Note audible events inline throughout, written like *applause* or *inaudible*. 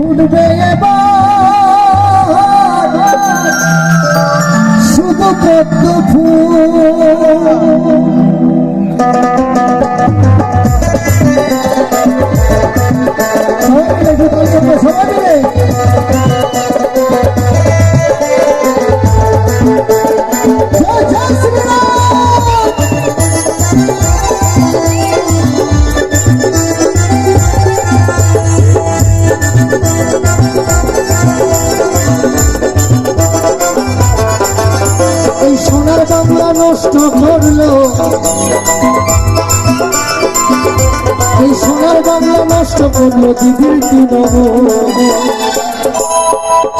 ফুটবে শুধু পদ্ম ফুল সবাই মিলে।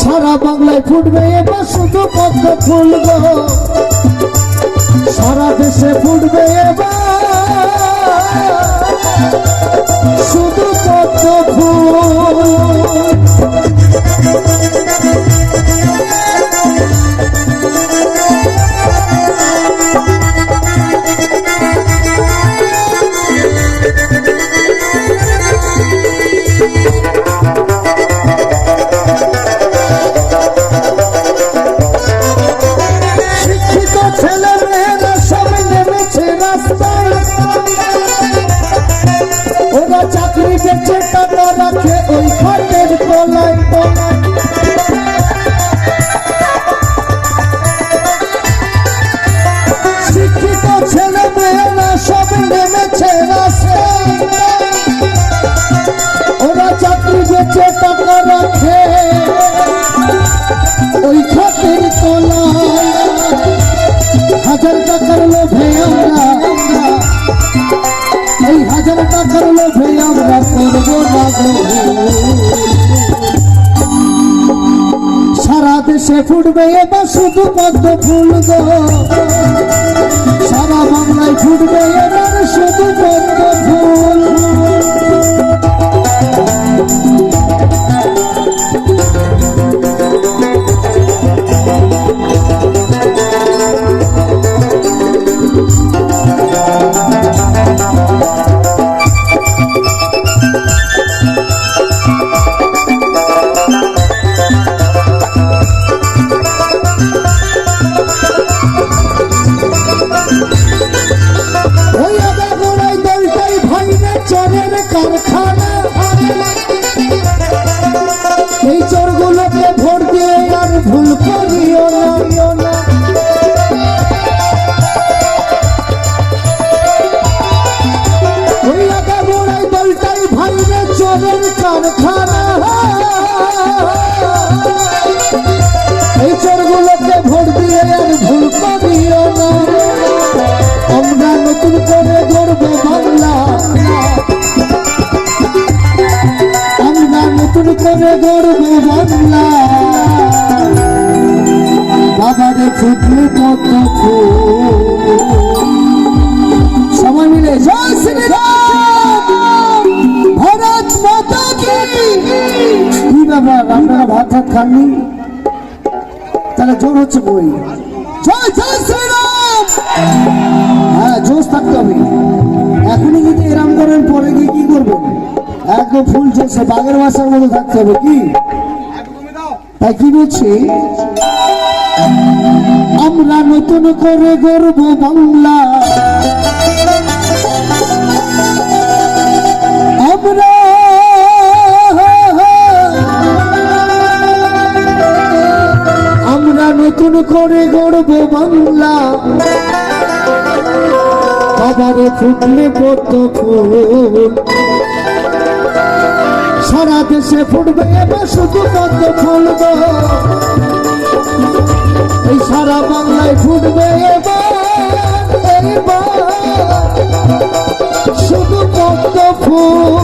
সারা বাংলায় ফুটবে এবার শুধু পদ্ম ফুলব সারা দেশে ফুটবে এবার শুধু পদ্ম ফুল। ফুটবে এবার শুধু পদ্ম ফুল গো। সারা বাংলায় ফুটবে এবার করে গড়ব বাংলা। বাবারে ফুটলে কত সবাই মিলে জয় শ্রীরাম। ভারত মাতা কি? কি আপনারা ভাত ভাত খাননি? তাহলে জোর হচ্ছে বই। জয় জয় শ্রীরাম। হ্যাঁ চলছে বাঘের বাসার মতো থাকতে হবে কি? তাই কি বলছি? আমরা নতুন করে গর্ব বাংলা। আমরা নতুন করে গড়ব বাংলা। বাবারে ফুটলে পদ্ম ফুল। সারা দেশে ফুটবে, এবার শুধু পদ্ম ফুলব। এই সারা বাংলায় ফুটবে এবার শুধু পদ্ম ফুল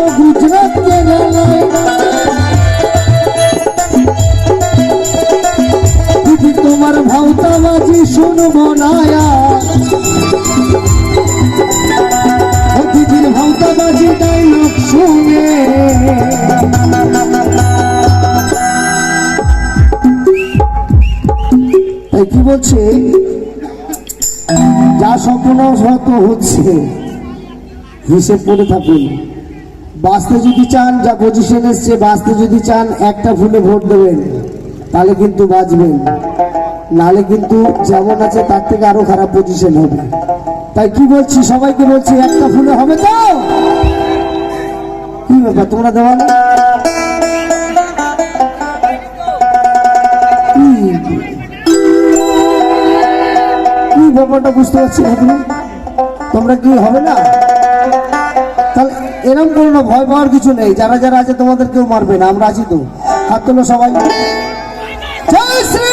যা স্বপ্ন শত হচ্ছে, হিসেব করে থাকুন। বাঁচতে যদি চান, যা পজিশন এসছে, বাঁচতে যদি চান, একটা ফুলে ভোট দেবেন, তাহলে কিন্তু বাঁচবেন। নালে কিন্তু যেমন আছে তার থেকে আরও খারাপ পজিশন হবে। তাই কি বলছি? সবাইকে বলছি একটা ফুলে হবে তো? কি ব্যাপার, তোমরা দেওয়া না কি? ব্যাপারটা বুঝতে পারছি না তোমরা কি হবে না? তাহলে এরকম করো না ভয় পাওয়ার কিছু নেই। যারা যারা আছে তোমাদের কেউ মারবে না, আমরা আছি তো। হাত তোলো সবাই। জয় শ্রীরাম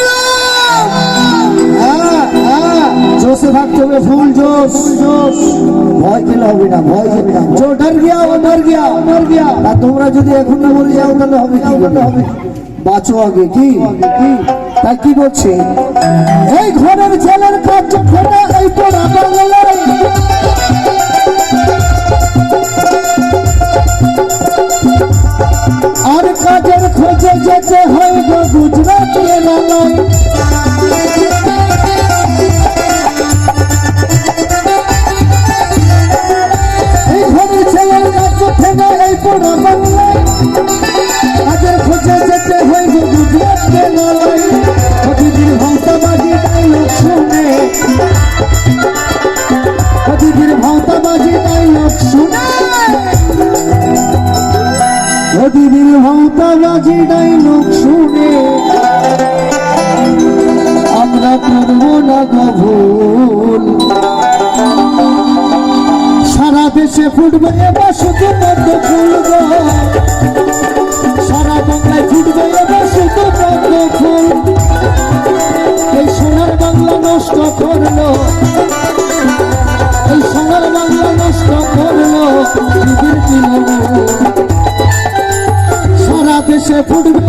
জোশে থাকতে হবে ফুল জোশ। ভয় পেলে হবে না ভয় যাবে না। জো ডর গিয়া ও ডর গিয়া। ডর গিয়া। আর তোমরা যদি এখন না বলে যাও তাহলে হবে কি? করতে হবে বাঁচো আগে কি? কি? তা কি বলছে এই ঘরের ছেলের কাজ ঘরে এই পোড়া বাংলায়। ভাওতাবাজি ডাইলগ শুনে, আমরা করব না ভুল। সারা দেশে ফুটবে শুধু পদ্ম সারা বাংলায় ফুটবে সারা *laughs*